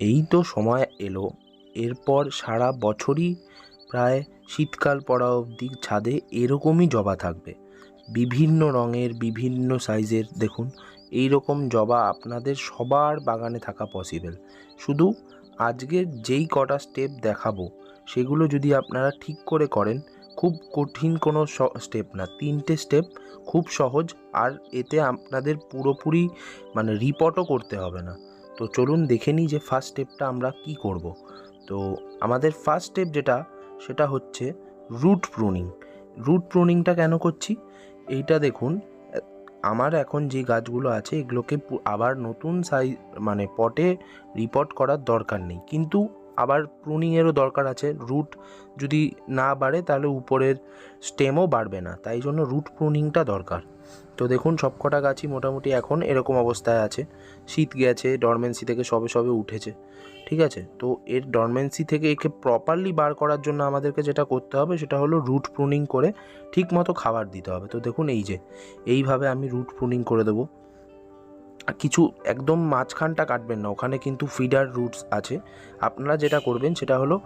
এই তো সময় এলো। এরপর সারা বছরই প্রায় শীতকাল পড়া অবধি ছাদে এরকমই জবা থাকবে। বিভিন্ন রঙের, বিভিন্ন সাইজের, দেখুন এই রকম জবা আপনাদের সবার বাগানে থাকা পসিবল শুধু আজকের যেই কটা স্টেপ দেখাবো, সেগুলো যদি আপনারা ঠিক করে করেন, খুব কঠিন কোনো স্টেপ না। তিনটে স্টেপ খুব সহজ, আর এতে আপনাদের পুরোপুরি মানে রিপোর্টও করতে হবে না। তো চলুন দেখে নিই যে ফার্স্ট স্টেপটা আমরা কি করব। তো আমাদের ফার্স্ট স্টেপ যেটা, সেটা হচ্ছে রুট প্রুনিং রুট প্রুনিংটা কেন করছি? এইটা দেখুন, আমার এখন যে গাছগুলো আছে, এগুলোকে আবার নতুন সাইজ মানে পটে রিপোর্ট করার দরকার নেই। কিন্তু আবার প্রুনিংয়েরও দরকার আছে। রুট যদি না বাড়ে, তাহলে উপরের স্টেমও বাড়বে না। তাই জন্য রুট প্রুনিংটা দরকার। তো দেখুন, সবকটা গাছই মোটামুটি এখন এরকম অবস্থায় আছে। শীত গেছে ডরমেন্সি থেকে সবে সবে উঠেছে। ঠিক আছে? তো এর ডরমেন্সি থেকে একে প্রপারলি বার করার জন্য আমাদেরকে যেটা করতে হবে, সেটা হলো রুট প্রুনিং করে ঠিক মতো খাবার দিতে হবে। তো দেখুন, এই যে, এইভাবে আমি রুট প্রুনিং করে দেবো। কিছু একদম মাঝখানটা কাটবেন না, ওখানে কিন্তু ফিডার রুটস আছে। আপনারা যেটা করবেন সেটা হলো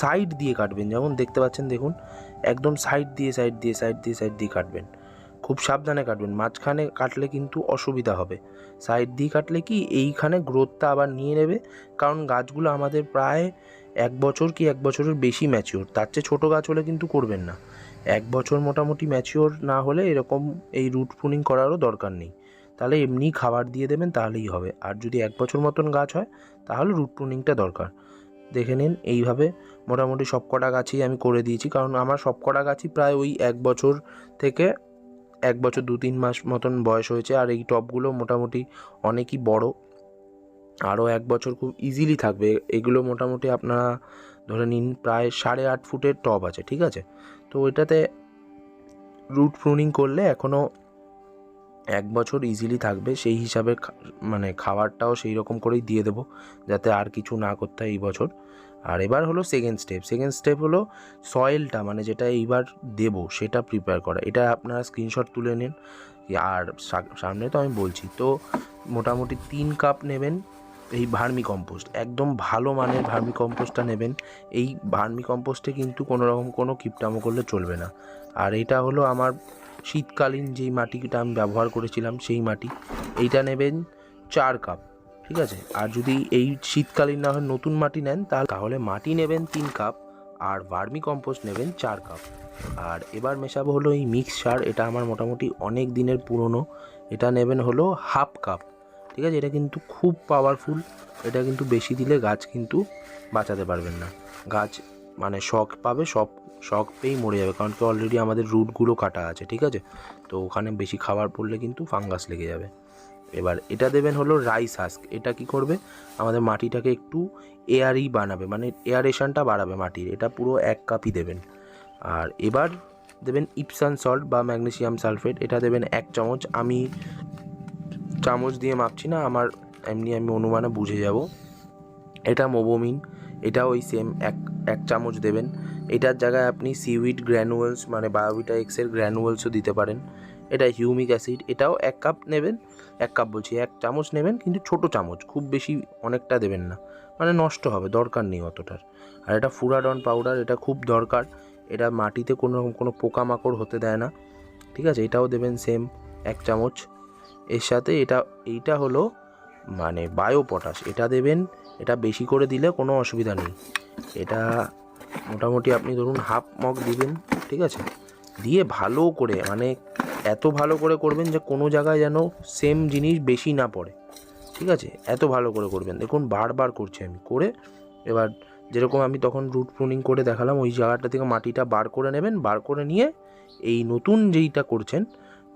সাইড দিয়ে কাটবেন, যেমন দেখতে পাচ্ছেন দেখুন, একদম সাইড দিয়ে সাইড দিয়ে সাইড দিয়ে সাইড দিয়ে কাটবেন। খুব সাবধানে কাটবেন, মাঝখানে কাটলে কিন্তু অসুবিধা হবে। সাইড দিয়ে কাটলে কি এইখানে গ্রোথটা আবার নিয়ে নেবে, কারণ গাছগুলো আমাদের প্রায় এক বছর কি এক বছরের বেশি ম্যাচিওর তার চেয়ে ছোটো গাছ হলে কিন্তু করবেন না। এক বছর মোটামুটি ম্যাচিওর না হলে এরকম এই রুট প্রুনিং করারও দরকার নেই। তাহলে এমনি খাবার দিয়ে দেবেন তাহলেই হবে। আর যদি এক বছর মতন গাছ হয়, তাহলে রুট প্রুনিংটা দরকার। দেখে নিন, এইভাবে মোটামুটি সব কটা গাছই আমি করে দিয়েছি। কারণ আমার সব কটা গাছই প্রায় ওই এক বছর থেকে এক বছর দু তিন মাস মতন বয়স হয়েছে। আর এই টবগুলো মোটামুটি অনেকই বড়। আরও এক বছর খুব ইজিলি থাকবে। এগুলো মোটামুটি আপনারা ধরে নিন, প্রায় সাড়ে আট ফুটের টব আছে, ঠিক আছে? তো ওইটাতে রুট প্রুনিং করলে এখনও এক বছর ইজিলি থাকবে, সেই হিসাবে মানে খাবারটাও সেই রকম করেই দিয়ে দেবো, যাতে আর কিছু না করতে হয় এই বছর। আর এবার হলো সেকেন্ড স্টেপ সেকেন্ড স্টেপ হলো সয়েলটা মানে যেটা এইবার দেব, সেটা প্রিপেয়ার করা। এটা আপনারা স্ক্রিনশট তুলে নিন। আর সামনে তো আমি বলছি, তো মোটামুটি তিন কাপ নেবেন এই ভার্মি কম্পোস্ট একদম ভালো মানের ভার্মি কম্পোস্টটা নেবেন। এই ভার্মি কম্পোস্টে কিন্তু কোনো রকম কোনো কিপটামো করলে চলবে না। আর এটা হলো আমার শীতকালীন যেই মাটিটা আমি ব্যবহার করেছিলাম, সেই মাটি। এইটা নেবেন চার কাপ, ঠিক আছে? আর যদি এই শীতকালীন না হয় নতুন মাটি নেন, তাহলে মাটি নেবেন তিন কাপ, আর ভার্মি কম্পোস্ট নেবেন চার কাপ। আর এবার মেশাবো হলো এই মিক্স সার, এটা আমার মোটামুটি অনেক দিনের পুরনো। এটা নেবেন হলো হাফ কাপ, ঠিক আছে? এটা কিন্তু খুব পাওয়ারফুল এটা কিন্তু বেশি দিলে গাছ কিন্তু বাঁচাতে পারবেন না। গাছ মানে শখ পাবে সব শখ পেয়েই মরে যাবে, কারণ কি অলরেডি আমাদের রুটগুলো কাটা আছে, ঠিক আছে? তো ওখানে বেশি খাবার পড়লে কিন্তু ফাঙ্গাস লেগে যাবে। এবার এটা দেবেন হলো রাইস হাস্ক এটা কি করবে? আমাদের মাটিটাকে একটু এয়ারি বানাবে মানে এয়ারেশনটা বাড়াবে মাটির, এটা পুরো এক কাপই দেবেন। আর এবার দেবেন ইপসান সল্ট বা ম্যাগনেসিয়াম সালফেট এটা দেবেন এক চামচ। আমি চামচ দিয়ে মাপছি না, আমার এমনি আমি অনুমানে বুঝে যাব। এটা মোবোমিন এটা ওই সেম এক এক চামচ দেবেন। এটার জায়গায় আপনি সিউইড গ্র্যানুয়েলস মানে বায়োভিটা এক্সের গ্র্যানুয়েলসও দিতে পারেন। এটা হিউমিক অ্যাসিড এটাও এক কাপ নেবেন। এক কাপ বলছি, এক চামচ নেবেন, কিন্তু ছোট চামচ, খুব বেশি অনেকটা দেবেন না। মানে নষ্ট হবে, দরকার নেই অতটার। আর এটা ফুরাডন পাউডার, এটা খুব দরকার। এটা মাটিতে কোনো রকম কোনো পোকামাকড় হতে দেয় না। ঠিক আছে, এটাও দেবেন সেম এক চামচ। এর সাথে এটা, এইটা হলো মানে বায়ো পটাশ এটা দেবেন এটা বেশি করে দিলে কোনো অসুবিধা নেই। এটা মোটামুটি আপনি ধরুন হাফ মগ দিবেন, ঠিক আছে? দিয়ে ভালো করে মানে এত ভালো করে করবেন যে কোনো জায়গায় যেন সেম জিনিস বেশি না পড়ে, ঠিক আছে? এত ভালো করে করবেন। দেখুন বারবার করছি আমি, করে এবার যেরকম আমি তখন রুট প্রুনিং করে দেখালাম, ওই জায়গাটা থেকে মাটিটা বার করে নেবেন, বার করে নিয়ে এই নতুন যেইটা করছেন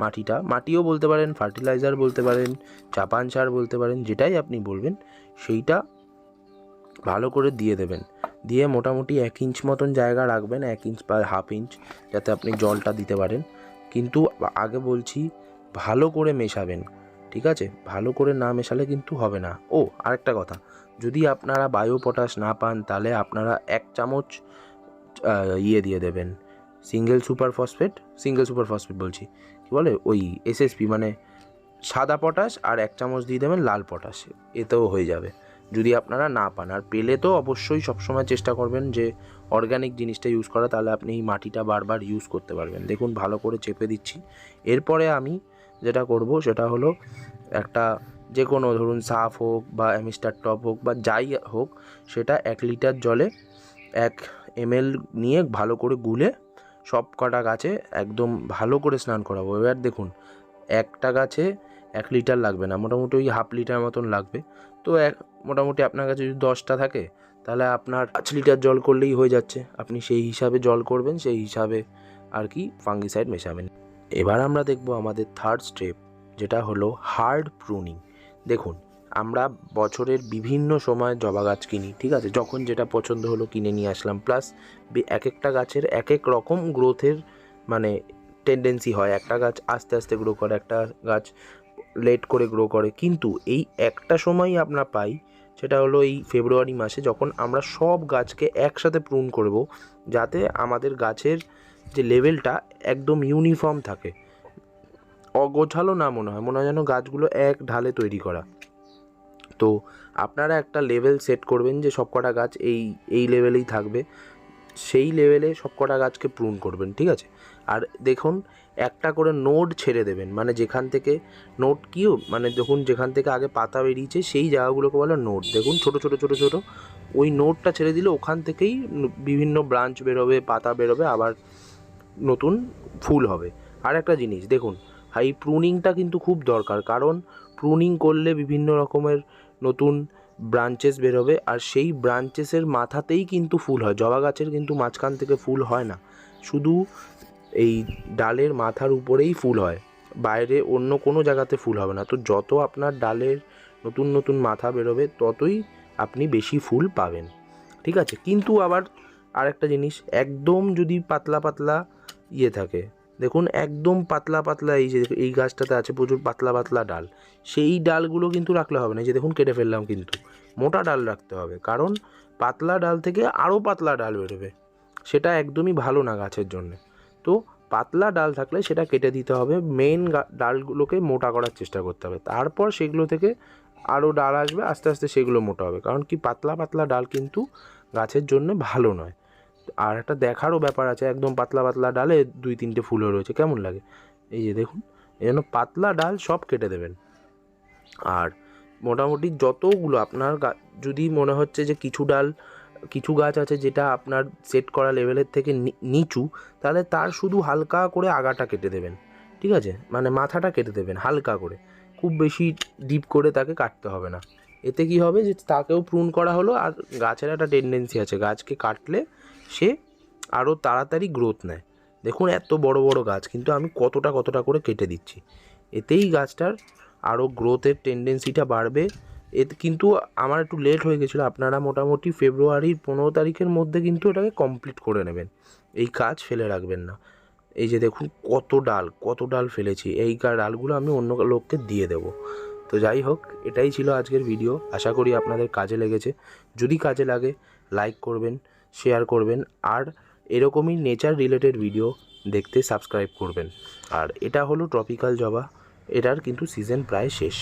মাটিটা, মাটিও বলতে পারেন ফার্টিলাইজার বলতে পারেন, চাপান সার বলতে পারেন, যেটাই আপনি বলবেন, সেইটা ভালো করে দিয়ে দেবেন। দিয়ে মোটামুটি এক ইঞ্চ মতন জায়গা রাখবেন, এক ইঞ্চ বা হাফ ইঞ্চ যাতে আপনি জলটা দিতে পারেন। কিন্তু আগে বলছি, ভালো করে মেশাবেন, ঠিক আছে? ভালো করে না মেশালে কিন্তু হবে না। ও, আরেকটা কথা, যদি আপনারা বায়ো পটাশ না পান, তাহলে আপনারা এক চামচ ইয়ে দিয়ে দেবেন single super phosphate single super phosphate বলছি। কী বলে? ওই এসএসপি মানে সাদা পটাশ আর এক চামচ দিয়ে দেবেন লাল পটাশ এতেও হয়ে যাবে। যদি আপনারা না পান, আর পেলে তো অবশ্যই সবসময় চেষ্টা করবেন যে অর্গ্যানিক জিনিসটা ইউজ করা, তাহলে আপনি এই মাটিটা বারবার ইউজ করতে পারবেন। দেখুন, ভালো করে চেপে দিচ্ছি। এরপরে আমি যেটা করব, সেটা হলো একটা যে কোনো ধরুন, সাফ হোক বা অ্যামিস্টার টপ হোক বা যাই হোক, সেটা এক লিটার জলে এক এমএল নিয়ে ভালো করে গুলে সব কটা গাছে একদম ভালো করে স্নান করাবো। এবার দেখুন, একটা গাছে এক লিটার লাগবে না, মোটামুটি ওই হাফ লিটার মতন লাগবে। তো এক, মোটামুটি আপনার কাছে যদি দশটা থাকে, তাহলে আপনার পাঁচ লিটার জল করলেই হয়ে যাচ্ছে। আপনি সেই হিসাবে জল করবেন, সেই হিসাবে আর কি ফাঙ্গিসাইড মেশাবেন। এবার আমরা দেখব আমাদের থার্ড স্টেপ যেটা হলো হার্ড প্রুনিং দেখুন, আমরা বছরের বিভিন্ন সময় জবা গাছ কিনি, ঠিক আছে? যখন যেটা পছন্দ হলো কিনে নিয়ে আসলাম। প্লাস এক একটা গাছের এক এক রকম গ্রোথের মানে টেন্ডেন্সি হয়। একটা গাছ আস্তে আস্তে গ্রো করে, একটা গাছ লেট করে গ্রো করে। কিন্তু এই একটা সময়ই আমরা পাই, সেটা হলো এই ফেব্রুয়ারি মাসে যখন আমরা সব গাছকে একসাথে প্রুন করব, যাতে আমাদের গাছের যে লেভেলটা একদম ইউনিফর্ম থাকে। অগোছালো না মনে হয় মনে হয় যেন গাছগুলো এক ঢালে তৈরি করা। তো আপনারা একটা লেভেল সেট করবেন যে সবকটা গাছ এই এই লেভেলেই থাকবে, সেই লেভেলে সবকটা গাছকে প্রুন করবেন, ঠিক আছে? আর দেখুন, একটা করে নোড ছেড়ে দেবেন। মানে যেখান থেকে নোট কিও মানে দেখুন, যেখান থেকে আগে পাতা বেরিয়েছে, সেই জায়গাগুলোকে বলে নোট দেখুন, ছোট ছোট ছোট ছোট। ওই নোটটা ছেড়ে দিলে ওখান থেকেই বিভিন্ন ব্রাঞ্চ বেরোবে, পাতা বেরোবে, আবার নতুন ফুল হবে। আর একটা জিনিস, দেখুন, এই প্রুনিংটা কিন্তু খুব দরকার। কারণ প্রুনিং করলে বিভিন্ন রকমের নতুন ব্রাঞ্চেস বেরোবে, আর সেই ব্রাঞ্চেসের মাথাতেই কিন্তু ফুল হয়। জবা গাছের কিন্তু মাঝখান থেকে ফুল হয় না। শুধু এই ডালের মাথার উপরেই ফুল হয়। বাইরে অন্য কোনো জায়গাতে ফুল হবে না। তো যত আপনার ডালের নতুন নতুন মাথা বেরোবে, ততই আপনি বেশি ফুল পাবেন। ঠিক আছে? কিন্তু আবার আরেকটা জিনিস, একদম যদি পাতলা পাতলা ইয়ে থাকে, দেখুন একদম পাতলা পাতলা এই যে এই গাছটাতে আছে প্রচুর পাতলা পাতলা ডাল। সেই ডালগুলো কিন্তু রাখলে হবে না। যে দেখুন কেটে ফেললাম কিন্তু। মোটা ডাল রাখতে হবে। কারণ পাতলা ডাল থেকে আরও পাতলা ডাল বেরোবে। সেটা একদমই ভালো না গাছের জন্য। তো পাতলা ডাল থাকলে সেটা কেটে দিতে হবে। মেন ডালগুলোকে মোটা করার চেষ্টা করতে হবে। তারপর সেগুলো থেকে আরও ডাল আসবে, আস্তে আস্তে সেগুলো মোটা হবে। কারণ কি পাতলা পাতলা ডাল কিন্তু গাছের জন্য ভালো নয়। আর একটা দেখারও ব্যাপার আছে, একদম পাতলা পাতলা ডালে দুই তিনটে ফুলও রয়েছে। কেমন লাগে? এই যে দেখুন এই জন্য পাতলা ডাল সব কেটে দেবেন। আর মোটামুটি যতগুলো আপনার যদি মনে হচ্ছে যে কিছু ডাল কিছু গাছ আছে যেটা আপনার সেট করা লেভেলের থেকে নিচু, তাহলে তার শুধু হালকা করে আগাটা কেটে দেবেন, ঠিক আছে? মানে মাথাটা কেটে দেবেন হালকা করে। খুব বেশি ডিপ করে তাকে কাটতে হবে না। এতে কি হবে যে তাকেও প্রুন করা হলো আর গাছের একটা টেন্ডেন্সি আছে। গাছকে কাটলে সে আরও তাড়াতাড়ি গ্রোথ নেয়। দেখুন এত বড় বড় গাছ, কিন্তু আমি কতটা কতটা করে কেটে দিচ্ছি। এতেই গাছটার আরও গ্রোথের টেন্ডেন্সিটা বাড়বে। এতে কিন্তু আমার একটু লেট হয়ে গেছিল। আপনারা মোটামুটি ফেব্রুয়ারির পনেরো তারিখের মধ্যে কিন্তু এটাকে কমপ্লিট করে নেবেন। এই কাজ ফেলে রাখবেন না। এই যে দেখুন কত ডাল কত ডাল ফেলেছি। এই ডালগুলো আমি অন্য লোককে দিয়ে দেবো। তো যাই হোক, এটাই ছিল আজকের ভিডিও আশা করি আপনাদের কাজে লেগেছে। যদি কাজে লাগে লাইক করবেন শেয়ার করবেন, আর এরকমই নেচার রিলেটেড ভিডিও দেখতে সাবস্ক্রাইব করবেন। আর এটা হলো ট্রপিক্যাল জবা। এটার কিন্তু সিজন প্রায় শেষ।